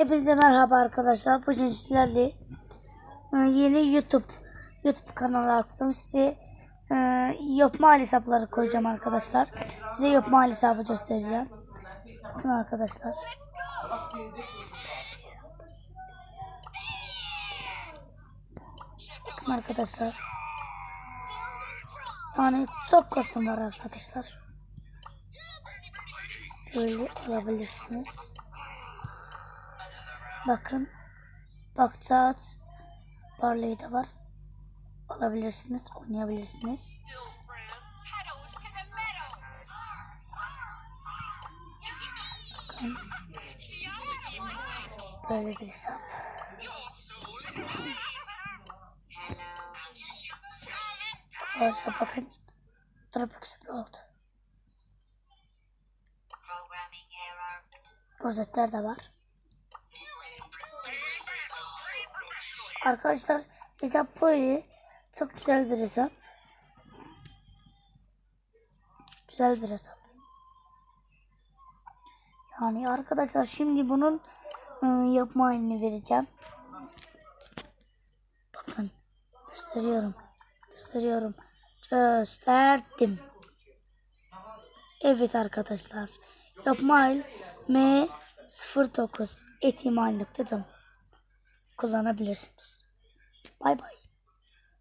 Hepinize merhaba arkadaşlar. Bugün sizlerle e, yeni YouTube YouTube kanalı açtım. Size e, yapma hesapları koyacağım arkadaşlar. Size yapma hesabı göstereceğim. Bakın arkadaşlar. Bakın arkadaşlar. Yani çok kostüm var arkadaşlar. Böyle alabilirsiniz. Bakın. Bakacağız. Barley de var. Alabilirsiniz. Oynayabilirsiniz. Meadow. Böyle bir hesap. Arkadaşlar bakın. Trafik oldu. Rozetler de var. Arkadaşlar hesap böyle. Çok güzel bir hesap. Güzel bir hesap. Yani arkadaşlar şimdi bunun ıı, yapma halini vereceğim. Bakın gösteriyorum. Gösteriyorum. Gösterdim. Evet arkadaşlar. Yapma hal M09 ihtimallikte kullanabilirsiniz. Bay bay.